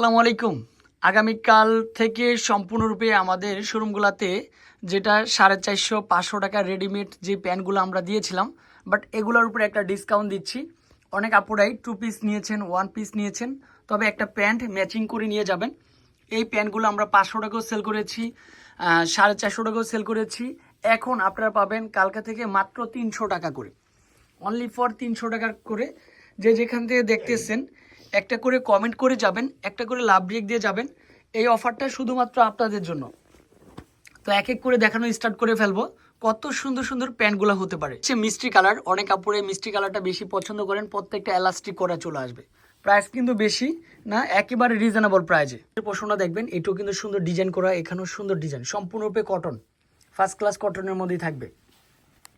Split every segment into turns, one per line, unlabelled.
আসসালামু আলাইকুম। আগামীকাল থেকে সম্পূর্ণরূপে আমাদের শোরুমগুলোতে যেটা সাড়ে চারশো পাঁচশো টাকা রেডিমেড যে প্যান্টগুলো আমরা দিয়েছিলাম বাট এগুলোর উপরে একটা ডিসকাউন্ট দিচ্ছি। অনেক আপুরাই টু পিস নিয়েছেন ওয়ান পিস নিয়েছেন, তবে একটা প্যান্ট ম্যাচিং করে নিয়ে যাবেন। এই প্যান্টগুলো আমরা পাঁচশো টাকাও সেল করেছি সাড়ে চারশো টাকাও সেল করেছি। এখন আপনারা পাবেন কালকা থেকে মাত্র তিনশো টাকা করে। অনলি ফর তিনশো টাকা করে। যে যেখান থেকে দেখতেছেন একটা করে কমেন্ট করে যাবেন, একটা করে লাভ ব্রেক দিয়ে যাবেন। এই অফারটা শুধুমাত্র আপনাদের জন্য। তো এক এক করে দেখানো স্টার্ট করে ফেলব। কত সুন্দর সুন্দর প্যান্টগুলো হতে পারে। সে মিষ্টি কালার, অনেক কাপড়ে মিষ্টি কালারটা বেশি পছন্দ করেন, প্রত্যেকটা এলাস্টিক করা চলে আসবে। প্রাইস কিন্তু বেশি না, একেবারে রিজনেবল প্রাইজে প্রশ্নটা দেখবেন, এটাও কিন্তু সুন্দর ডিজাইন করা, এখানেও সুন্দর ডিজাইন সম্পূর্ণরূপে কটন ফার্স্ট ক্লাস কটনের মধ্যেই থাকবে।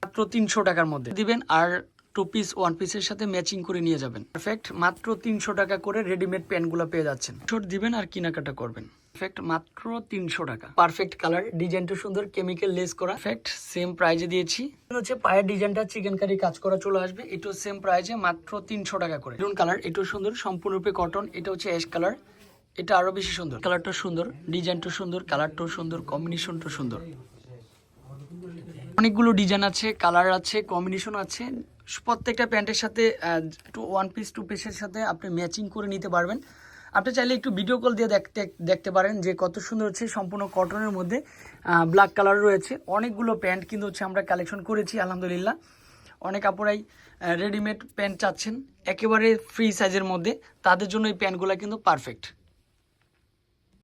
মাত্র তিনশো টাকার মধ্যে। দিবেন আর টু পিস ওয়ান পিসের সাথে ম্যাচিং করে নিয়ে যাবেন। পারফেক্ট মাত্র তিনশো টাকা করে রেডিমেড প্যান্টগুলো পেয়ে যাচ্ছেন। ছোট দিবেন আর কেনাকাটা করবেন। পারফেক্ট মাত্র তিনশো টাকা। পারফেক্ট কালার ডিজাইনটা সুন্দর কেমিক্যাল লেস করা। পারফেক্ট সেম প্রাইজে দিয়েছি। হচ্ছে পায়ের ডিজাইনটা চিকেন কারি কাজ করা চলে আসবে। এটাও সেম প্রাইজে মাত্র তিনশো টাকা করে। মেরুন কালার এটাও সুন্দর, সম্পূর্ণরূপে কটন এটা হচ্ছে অ্যাশ কালার এটা আরও বেশি সুন্দর। কালারটা সুন্দর ডিজাইনটা সুন্দর কালারটাও সুন্দর কম্বিনেশনটা সুন্দর। অনেকগুলো ডিজাইন আছে কালার আছে কম্বিনেশন আছে। প্রত্যেকটা প্যান্টের সাথে টু ওয়ান পিস টু পিসের সাথে আপনি ম্যাচিং করে নিতে পারবেন। আপনি চাইলে একটু ভিডিও কল দিয়ে দেখতে দেখতে পারেন যে কত সুন্দর হচ্ছে সম্পূর্ণ কটনের মধ্যে ব্ল্যাক কালার রয়েছে। অনেকগুলো প্যান্ট কিন্তু হচ্ছে আমরা কালেকশন করেছি, আলহামদুলিল্লাহ। অনেক আপুরাই রেডিমেড প্যান্ট চাচ্ছেন, একেবারে ফ্রি সাইজের মধ্যে। তাদের জন্য এই প্যান্টগুলো কিন্তু পারফেক্ট